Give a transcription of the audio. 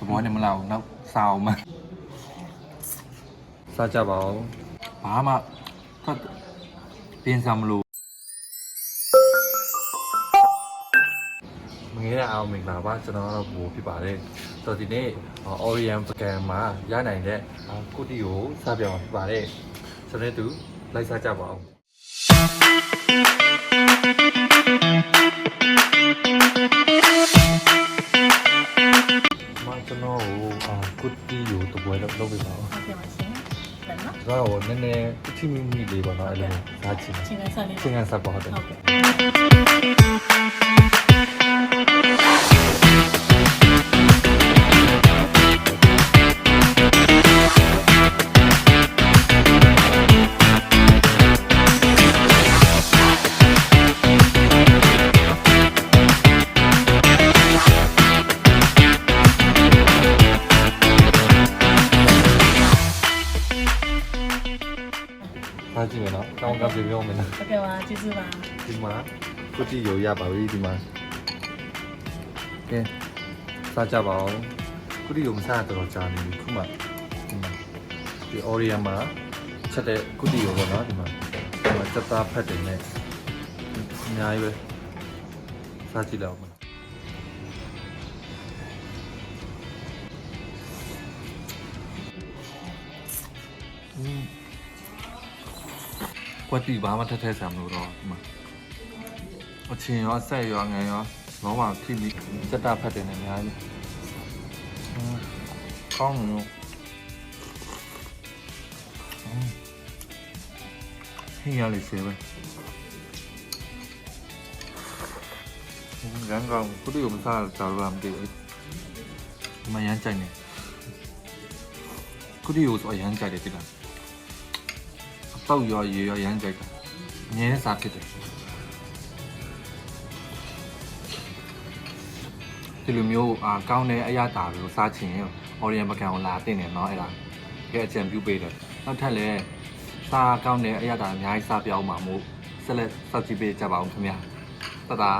သဘောနဲ့မလောက်နောက်စာအောင်မှာစားကြပါဦးဘာမှဖတ်ပြင်စားမလို့မငယ်ရအောင်မင်္ဂလာပါကျွန်တော်ကတော့ဘူဖြစ်ပါတယ်ဆိုတော့ဒီနေ့ Orient Scan မှာရနိုင်တဲ့ကုတီကိုစပြောင်းဖြစ်ပါတယ်ကျွန်တော်တို့လိုက်စားကြပါဦး တီကိုတပွဲတော့လုပ်ပေးပါဦးဟုတ်ကဲ့ပါရှင်။ဒါနော်။ဒါတော့နည်းနည်းအချင်းမီမီလေးပါတော့အဲ့လိုစားချင်တယ်။ချိန်ကစားလေး။ချင်းကန်စားပါဟုတ်တယ်ဟုတ်ကဲ့။ စားကြည့်မယ်နော်။ကောင်းကောင်းပြောပြောမယ်နော်ဟုတ်ကဲ့ပါကျေးဇူးပါ။ဒီမှာကုတီရိုရပါပြီဒီမှာ။ကဲစားကြပါဦး။ကုတီရိုမစားတော့ကြာနေပြီခုမှဒီမှာဒီ Orient မှာချက်တဲ့ကုတီရိုပေါ့နော်ဒီမှာဒီမှာစက်သားဖတ်တယ်နဲ့အများကြီးပဲစားကြည့်လောက်မယ်။อืม ကွက်တီဘာမှထက်ထက်ဆံမလို့တော့ဒီမှာအချင်းရောဆက်ရောငယ်ရောလုံးဝထိမိစက်တာဖတ်တယ်နဲ့အများကြီးအင်းကောင်းလို့အင်းဟင်းရလေးစေပဲရန်ကောင်ကုတူမစားကြတော့မသိဘူးဒီမှာရမ်းကြိုက်နေကုတူကိုဆိုရမ်းကြိုက်တယ်တိလား တောက်ရောရေရောရမ်းကြိုက်တာအငင်းစားဖြစ်တယ်ဒီလိုမျိုးအာကောင်းတဲ့အရာတာကိုစားချင်ရင် Orient ပကံကိုလာတင်တယ်เนาะအဲ့ဒါကဲအကြံပြုပေးတယ်နောက်ထပ်လည်းစားကောင်းတဲ့အရာတာအများကြီးစားပြောင်းမှာမို့ဆက်လက်စောင့်ကြည့်ပေးကြပါဦးခင်ဗျာတတာ